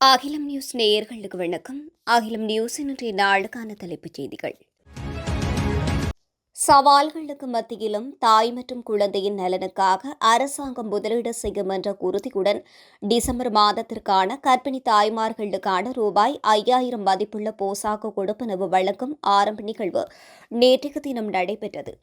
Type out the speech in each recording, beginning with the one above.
அகிலம் நியூஸ் நேயர்களுக்கு வணக்கம். அகிலம் நியூஸ் இன்றைய நாளுக்கான தலைப்புச் செய்திகள். சவால்களுக்கு மத்தியிலும் தாய் மற்றும் குழந்தையின் நலனுக்காக அரசாங்கம் முதலீடு செய்யும் என்ற உறுதியுடன் டிசம்பர் மாதத்திற்கான கர்ப்பிணி தாய்மார்களுக்கான ரூபாய் ஐயாயிரம் மதிப்புள்ள போசாக்கு கொடுப்பனவு வழங்கும் ஆரம்ப நிகழ்வு நேற்றைய தினம் நடைபெற்றது.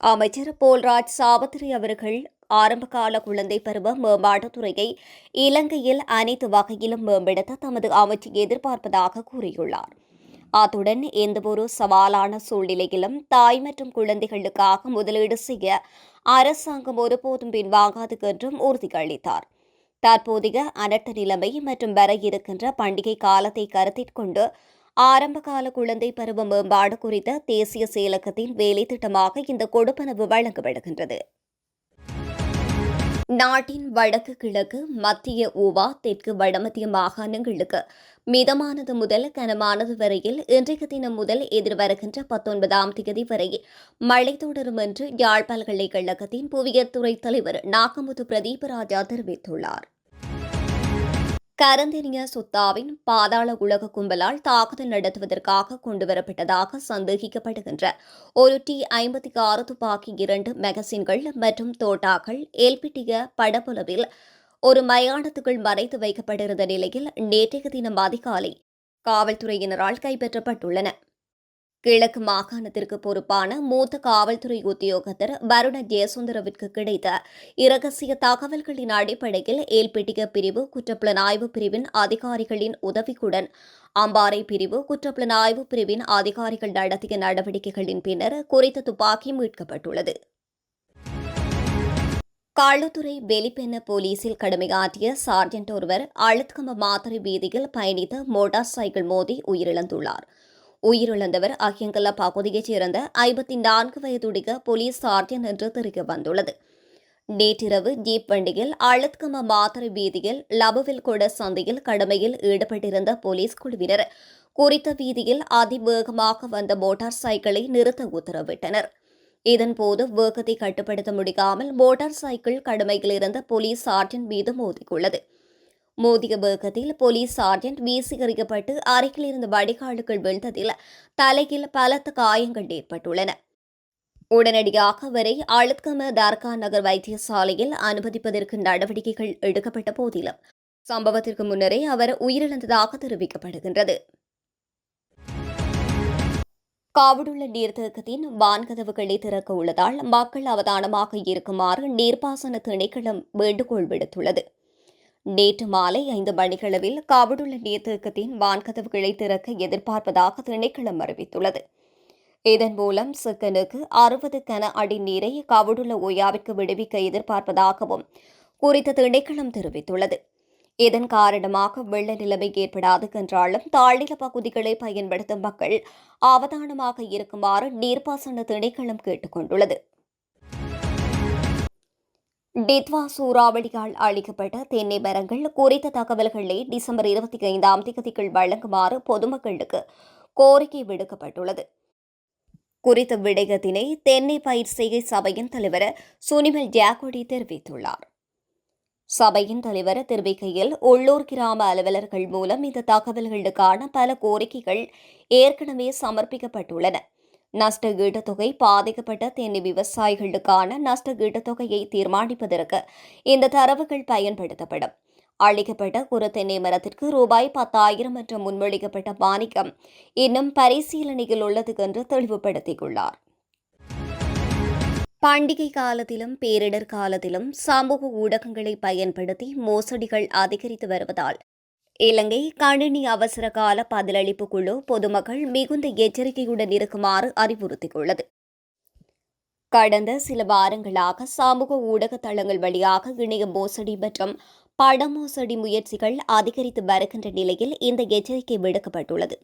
அமைச்சர் போல்ராஜ் சாவத்ரி அவர்கள் ஆரம்பகால குழந்தை பருவ மேம்பாட்டுத்துறையை இலங்கையில் அனைத்து வகையிலும் மேம்படுத்த தமது அமைச்சு எதிர்பார்ப்பதாக கூறியுள்ளார். அத்துடன் எந்தவொரு சவாலான சூழ்நிலையிலும் தாய் மற்றும் குழந்தைகளுக்காக முதலீடு செய்ய அரசாங்கம் ஒருபோதும் பின்வாங்காது என்றும் உறுதியளித்தார். தற்போதைய அனர்த்த நிலைமை மற்றும் வர இருக்கின்ற பண்டிகை காலத்தை கருத்தில் கொண்டு ஆரம்பகால குழந்தை பருவ மேம்பாடு குறித்த தேசிய செயலகத்தின் வேலை திட்டமாக இந்த கொடுப்பனவு வழங்கப்படுகின்றது. நாட்டின் வடக்கு கிழக்கு மத்திய ஊவா தெற்கு வடமத்திய மாகாணங்களுக்கு மிதமானது முதல் கனமானது வரையில் இன்றைய தினம் முதல் எதிர்வருகின்ற பத்தொன்பதாம் தேதி வரை மழை தொடரும் என்று யாழ் பல்கலைக்கழகத்தின் புவியியல் துறை தலைவர் நாகமுத்து பிரதீபராஜா தெரிவித்துள்ளார். கரந்தெனிய சுத்தாவின் பாதாள உலக கும்பலால் தாக்குதல் நடத்துவதற்காக கொண்டுவரப்பட்டதாக சந்தேகிக்கப்படுகின்ற ஒரு டி ஐம்பத்தி ஆறு துப்பாக்கி இரண்டு மெகசின்கள் மற்றும் தோட்டாக்கள் எல்பிட்டிய படப்புலவில் ஒரு மயானத்துக்குள் மறைத்து வைக்கப்பட்டிருந்த நிலையில் நேற்றைய தினம் அதிகாலை காவல்துறையினரால் கைப்பற்றப்பட்டுள்ளன. கிழக்கு மாகாணத்திற்கு பொறுப்பான மூத்த காவல்துறை உத்தியோகத்தர் வருண ஜெயசுந்தரவிற்கு கிடைத்த இரகசிய தகவல்களின் அடிப்படையில் ஏல்பிட்டிக பிரிவு குற்றப்புலனாய்வு பிரிவின் அதிகாரிகளின் உதவிக்குடன் அம்பாறை பிரிவு குற்றப்புலனாய்வு பிரிவின் அதிகாரிகள் நடத்திய நடவடிக்கைகளின் பின்னர் குறித்த துப்பாக்கி மீட்கப்பட்டுள்ளது. களுத்துறை வெளிப்பெண்ண போலீசில் கடமையாற்றிய சார்ஜென்ட் ஒருவர் அழுத்கம்ப மாத்திரை வீதியில் பயணித்த மோட்டார் சைக்கிள் மோதி உயிரிழந்துள்ளார். உயிரிழந்தவர் அகியங்கல பகுதியைச் சேர்ந்த ஐம்பத்தி நான்கு வயதுடைய போலீஸ் சார்ஜன் என்று தெரிய வந்துள்ளது. நேற்றிரவு ஜீப் வண்டியில் அழுத்கம மாத்திரை வீதியில் லபுவில் கொட சந்தையில் கடமையில் ஈடுபட்டிருந்த போலீஸ் குழுவினர் குறித்த வீதியில் அதிவேகமாக வந்த மோட்டார் சைக்கிளை நிறுத்த உத்தரவிட்டனர். இதன்போது வேகத்தை கட்டுப்படுத்த முடியாமல் மோட்டார் சைக்கிள் கடமையில் இருந்த போலீஸ் சார்ஜன் மீது மோதியுள்ளது. மோதிய வேகத்தில் போலீஸ் சார்ஜென்ட் வீசி எறியப்பட்டு அருகில் இருந்த வடிகாலுக்குள் விழுந்ததில் தலையில் பலத்த காயங்கள் ஏற்பட்டுள்ளன. உடனடியாக அவரை அழுத்கம தர்கா நகர் வைத்தியசாலையில் அனுமதிப்பதற்கு நடவடிக்கைகள் எடுக்கப்பட்ட போதிலும் சம்பவத்திற்கு முன்னரே அவர் உயிரிழந்ததாக தெரிவிக்கப்படுகின்றது. காவடுள்ள நீர்த்தேக்கத்தின் வான்கதவுகளை திறக்க உள்ளதால் மக்கள் அவதானமாக இருக்குமாறு நீர்ப்பாசன திணைக்களம் வேண்டுகோள் விடுத்துள்ளது. நேற்று மாலை ஐந்து மணிகளவில் காவடுள்ள நீர்த்தேக்கத்தின் வான்கதவுகளை திறக்க எதிர்பார்ப்பதாக திணைக்களம் அறிவித்துள்ளது. இதன் மூலம் சிக்கனுக்கு அறுபது கன அடி நீரை காவடுள்ள ஓயாவிற்கு விடுவிக்க எதிர்பார்ப்பதாகவும் குறித்த திணைக்களம் தெரிவித்துள்ளது. இதன் காரணமாக வெள்ள நிலைமை ஏற்படாது என்றாலும் தாழ்நில பகுதிகளை பயன்படுத்தும் மக்கள் அவதானமாக இருக்குமாறு நீர்ப்பாசன திணைக்களம் கேட்டுக் கொண்டுள்ளது டித்வா சூறாவளியால் அழிக்கப்பட்ட தென்னை மரங்கள் குறித்த தகவல்களை டிசம்பர் இருபத்தி ஐந்தாம் தேதிக்குள் வழங்குமாறு பொதுமக்களுக்கு கோரிக்கை விடுக்கப்பட்டுள்ளது. குறித்த விடயத்தினை தென்னை பயிர் செய்கை சபையின் தலைவர் சுனிமல் ஜாக்கோடி தெரிவித்துள்ளார். சபையின் தலைவர் தெரிவிக்கையில் உள்ளூர் கிராம அலுவலர்கள் மூலம் இந்த தகவல்களுக்கான பல கோரிக்கைகள் ஏற்கனவே சமர்ப்பிக்கப்பட்டுள்ளன. நஷ்ட ஈட்டுத்தொகை பாதிக்கப்பட்ட தென்னை விவசாயிகளுக்கான நஷ்ட ஈட்டுத்தொகையை தீர்மானிப்பதற்கு இந்த தரவுகள் பயன்படுத்தப்படும். அளிக்கப்பட்ட ஒரு தென்னை மரத்திற்கு ரூபாய் பத்தாயிரம் என்று முன்மொழிக்கப்பட்ட மானியம் இன்னும் பரிசீலனையில் உள்ளது என்று தெளிவுபடுத்தியுள்ளார். பண்டிகை காலத்திலும் பேரிடர் காலத்திலும் சமூக ஊடகங்களை பயன்படுத்தி மோசடிகள் அதிகரித்து வருவதால் இலங்கை கணினி அவசர கால பதிலளிப்பு குழு பொதுமக்கள் மிகுந்த எச்சரிக்கையுடன் இருக்குமாறு அறிவுறுத்தியுள்ளது. கடந்த சில வாரங்களாக சமூக ஊடக தளங்கள் வழியாக இணைய மோசடி மற்றும் பட மோசடி முயற்சிகள் அதிகரித்து வருகின்ற நிலையில் இந்த எச்சரிக்கை விடுக்கப்பட்டுள்ளது.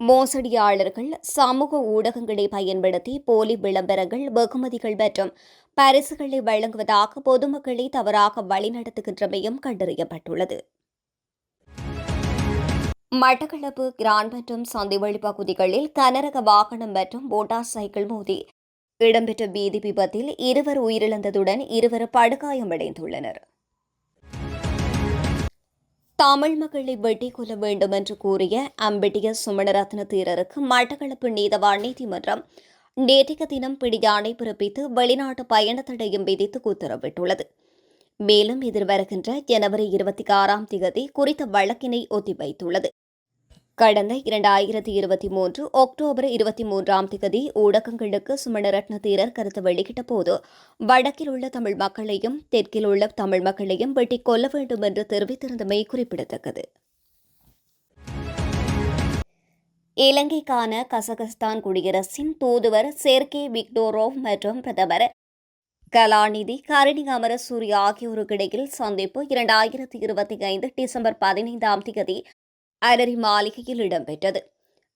மோசடியாளர்கள் சமூக ஊடகங்களை பயன்படுத்தி போலி விளம்பரங்கள் வெகுமதிகள் மற்றும் பரிசுகளை வழங்குவதாக பொதுமக்களை தவறாக வழிநடத்துகின்றமையும் கண்டறியப்பட்டுள்ளது. மட்டக்களப்பு கிரான் மற்றும் சந்திவழி பகுதிகளில் கனரக வாகனம் மற்றும் மோட்டார் சைக்கிள் மோதி இடம்பெற்ற பீதி விபத்தில் இருவர் உயிரிழந்ததுடன் இருவர் படுகாயமடைந்துள்ளனர். தமிழ் மக்களை வெட்டிக் கொள்ள வேண்டும் என்று கூறிய அம்பிட்டிய சுமணரத்ன தீரருக்கு மட்டக்களப்பு நீதவான் நீதிமன்றம் நேற்றைய தினம் பிடியாணை பிறப்பித்து வெளிநாட்டு பயண தடையும் விதித்து உத்தரவிட்டுள்ளது. மேலும் எதிர்வருகின்ற ஜனவரி இருபத்தி ஆறாம் தேதி குறித்த வழக்கினை ஒத்திவைத்துள்ளது. கடந்த இரண்டாயிரத்தி இருபத்தி மூன்று அக்டோபர் இருபத்தி மூன்றாம் தேதி ஊடகங்களுக்கு சுமணரத்ன தீரர் கருத்து வெளியிட்ட போது வடக்கில் உள்ள தமிழ் மக்களையும் தெற்கில் உள்ள தமிழ் மக்களையும் வெட்டிக் கொல்ல வேண்டும் என்று தெரிவித்திருந்தமை குறிப்பிடத்தக்கது. இலங்கைக்கான கசகஸ்தான் குடியரசின் தூதுவர் சேர்கே விக்டோரோவ் மற்றும் பிரதமர் கலாநிதி கருணி அமரசூரி ஆகியோருக்கிடையில் சந்திப்பு இரண்டாயிரத்தி இருபத்தி ஐந்து டிசம்பர் பதினைந்தாம் தேதி அலரி மாளிகையில் இடம்பெற்றது.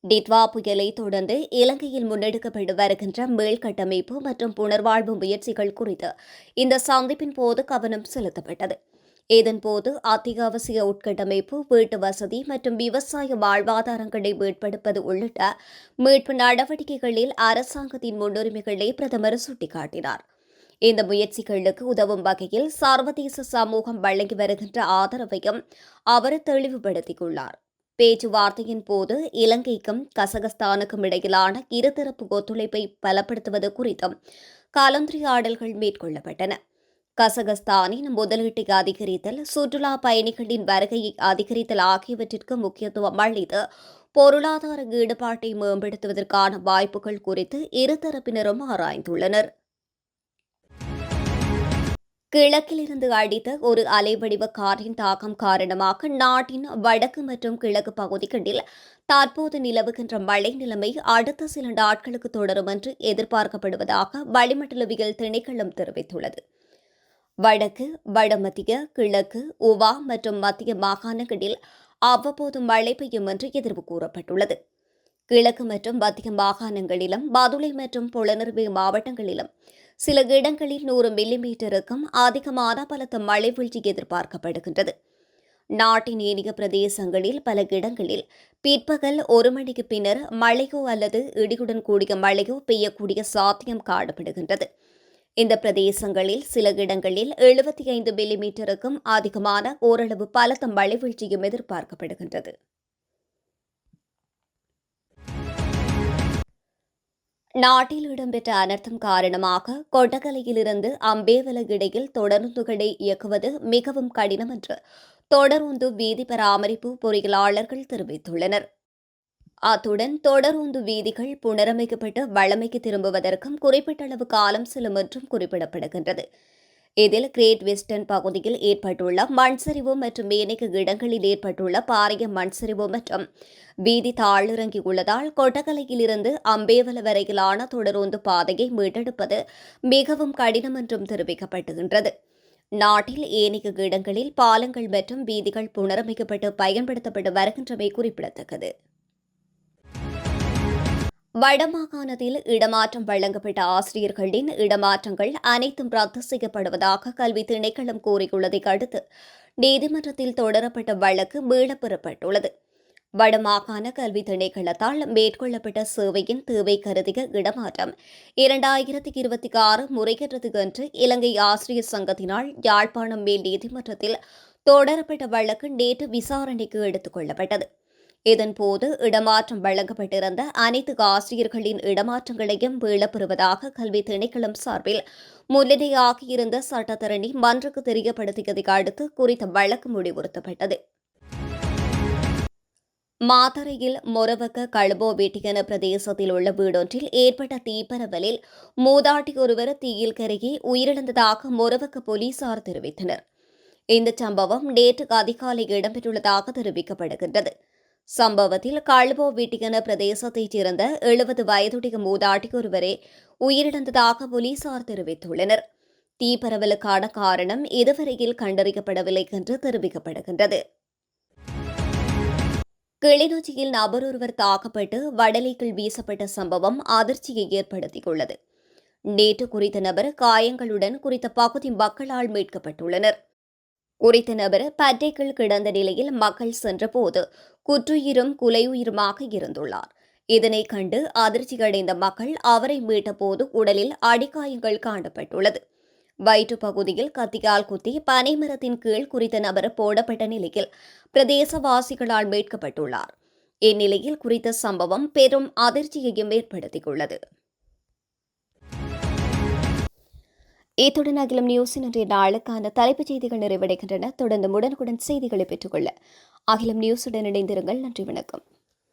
டிட்வா புயலை தொடர்ந்து இலங்கையில் முன்னெடுக்கப்பட்டு வருகின்ற மேல்கட்டமைப்பு மற்றும் புனர்வாழ்வு முயற்சிகள் குறித்து இந்த சந்திப்பின் போது கவனம் செலுத்தப்பட்டது. இதன்போது அத்தியாவசிய உட்கட்டமைப்பு வீட்டு வசதி மற்றும் விவசாய வாழ்வாதாரங்களை மேம்படுத்துவது உள்ளிட்ட மீட்பு நடவடிக்கைகளில் அரசாங்கத்தின் முன்னுரிமைகளை பிரதமர் சுட்டிக்காட்டினார். இந்த முயற்சிகளுக்கு உதவும் வகையில் சர்வதேச சமூகம் வழங்கி வருகின்ற ஆதரவையும் அவர் தெளிவுபடுத்தியுள்ளார். பேச்சுவார்த்தையின் போது இலங்கைக்கும் கசகஸ்தானுக்கும் இடையிலான இருதரப்பு ஒத்துழைப்பை பலப்படுத்துவது குறித்தும் கலந்துரையாடல்கள் மேற்கொள்ளப்பட்டன. கசகஸ்தானின் முதலீட்டை அதிகரித்தல் சுற்றுலா பயணிகளின் வருகையை அதிகரித்தல் ஆகியவற்றிற்கு முக்கியத்துவம் அளித்து பொருளாதார ஈடுபாட்டை மேம்படுத்துவதற்கான வாய்ப்புகள் குறித்து இருதரப்பினரும் ஆராய்ந்துள்ளனர். கிழக்கிலிருந்து அடித்த ஒரு அலைவடிவ காற்றின் தாக்கம் காரணமாக நாட்டின் வடக்கு மற்றும் கிழக்கு பகுதிகளில் தற்போது நிலவுகின்ற மழை நிலைமை அடுத்த சில நாட்களுக்கு தொடரும் என்று எதிர்பார்க்கப்படுவதாக வளிமண்டலவியல் திணைக்களம் தெரிவித்துள்ளது. வடக்கு வடமத்திய கிழக்கு உவா மற்றும் மத்திய மாகாணங்களில் அவ்வப்போது மழை பெய்யும் என்று எதிர்வு கூறப்பட்டுள்ளது. கிழக்கு மற்றும் மத்திய மாகாணங்களிலும் பதுளை மற்றும் புலனர்வே மாவட்டங்களிலும் சில இடங்களில் நூறு மில்லிமீட்டருக்கும் அதிகமான பலத்த மழை வீழ்ச்சி எதிர்பார்க்கப்படுகின்றது. நாட்டின் ஏனைய பிரதேசங்களில் பல இடங்களில் பிற்பகல் ஒரு மணிக்கு பின்னர் மழையோ அல்லது இடியுடன் கூடிய மழையோ பெய்யக்கூடிய சாத்தியம் காணப்படுகின்றது. இந்த பிரதேசங்களில் சில இடங்களில் எழுபத்தி ஐந்து மில்லிமீட்டருக்கும் அதிகமான ஓரளவு பலத்த மழை வீழ்ச்சியும் எதிர்பார்க்கப்படுகின்றது. நாட்டில் இடம்பெற்ற அனர்த்தம் காரணமாக கொட்டகலையிலிருந்து அம்பேவல இடையில் தொடருந்துகளை இயக்குவது மிகவும் கடினம் என்று தொடருந்து வீதி பராமரிப்பு பொறியியலாளர்கள் தெரிவித்துள்ளனர். அத்துடன் தொடருந்து வீதிகள் புனரமைக்கப்பட்டு வழமைக்கு திரும்புவதற்கும் குறிப்பிட்ட அளவு காலம் செல்லும் என்றும் குறிப்பிடப்படுகின்றது. இதில் கிரேட் வெஸ்டர்ன் பகுதியில் ஏற்பட்டுள்ள மண்சரிவு மற்றும் ஏனைய இடங்களில் ஏற்பட்டுள்ள பாரிய மண்சரிவு மற்றும் வீதி தாழிறங்கியுள்ளதால் கொட்டகலையிலிருந்து அம்பேவல வரையிலான தொடரோந்து பாதையை மீட்டெடுப்பது மிகவும் கடினம் என்றும் தெரிவிக்கப்படுகின்றது. நாட்டில் ஏனைய இடங்களில் பாலங்கள் மற்றும் வீதிகள் புனரமைக்கப்பட்டு பயன்படுத்தப்பட்டு வருகின்றமை குறிப்பிடத்தக்கது. வடமாகாணத்தில் இடமாற்றம் வழங்கப்பட்ட ஆசிரியர்களின் இடமாற்றங்கள் அனைத்தும் ரத்து செய்யப்படுவதாக கல்வி திணைக்களம் கூறியுள்ளதை அடுத்து நீதிமன்றத்தில் தொடரப்பட்ட வழக்கு மீளப்பெறப்பட்டுள்ளது வடமாகாண கல்வி திணைக்களத்தால் மேற்கொள்ளப்பட்ட சேவையின் தேவை கருதிய இடமாற்றம் இரண்டாயிரத்தி இருபத்தி ஆறு முறையற்றது என்று இலங்கை ஆசிரியர் சங்கத்தினால் யாழ்ப்பாணம் மேல் நீதிமன்றத்தில் தொடரப்பட்ட வழக்கு நேற்று விசாரணைக்கு எடுத்துக் கொள்ளப்பட்டது. இதன்போது இடமாற்றம் வழங்கப்பட்டிருந்த அனைத்து ஆசிரியர்களின் இடமாற்றங்களையும் மீளப்பெறுவதாக கல்வி திணைக்களம் சார்பில் முன்னிலையாகியிருந்த சட்டத்தரணி மன்றுக்கு தெரியப்படுத்தியதை அடுத்து குறித்த வழக்கு முடிவுறுத்தப்பட்டது. மாத்தரையில் மொரவக்க கழுபோ வீட்டியன பிரதேசத்தில் உள்ள வீடொன்றில் ஏற்பட்ட தீப்பரவலில் மூதாட்டி ஒருவர் தீயில் கருகி உயிரிழந்ததாக மொரவக்க போலீசார் தெரிவித்தனர். இந்த சம்பவம் நேற்று அதிகாலை இடம்பெற்றுள்ளதாக தெரிவிக்கப்படுகின்றது. சம்பவத்தில் கால்வோ வீட்டியன பிரதேசத்தைச் சேர்ந்த எழுபது வயதுடைய மூதாட்டி ஒருவரே உயிரிழந்ததாக போலீசார் தெரிவித்துள்ளனர். தீப்பரவலுக்கான காரணம் இதுவரையில் கண்டறியப்படவில்லை என்று தெரிவிக்கப்படுகின்றது. கிளிநொச்சியில் நபர் ஒருவர் தாக்கப்பட்டு வடலைக்குள் வீசப்பட்ட சம்பவம் அதிர்ச்சியை ஏற்படுத்தியுள்ளது. நேற்று குறித்த நபர் காயங்களுடன் குறித்த பகுதி மக்களால் மீட்கப்பட்டுள்ளனர். குறித்த நபர் பட்டைகள் கிடந்த நிலையில் மக்கள் சென்றபோது குற்றுயிரும் குலையுயிருமாக இருந்துள்ளார். இதனை கண்டு அதிர்ச்சியடைந்த மக்கள் அவரை மீட்டபோது உடலில் அடிக்காயங்கள் காணப்பட்டுள்ளது வயிற்று பகுதியில் கத்தியால் குத்தி பனைமரத்தின் கீழ் குறித்த நபர் போடப்பட்ட நிலையில் பிரதேசவாசிகளால் மீட்கப்பட்டுள்ளார். இந்நிலையில் குறித்த சம்பவம் பெரும் அதிர்ச்சியையும் ஏற்படுத்தியுள்ளது. இத்துடன் அகிலம் நியூஸின் இன்றைய நாளுக்கான தலைப்புச் செய்திகள் நிறைவடைகின்றன. தொடர்ந்து உடனுக்குடன் செய்திகளை பெற்றுக்கொள்ள அகிலம் நியூஸுடன் இணைந்திருங்கள். நன்றி வணக்கம்.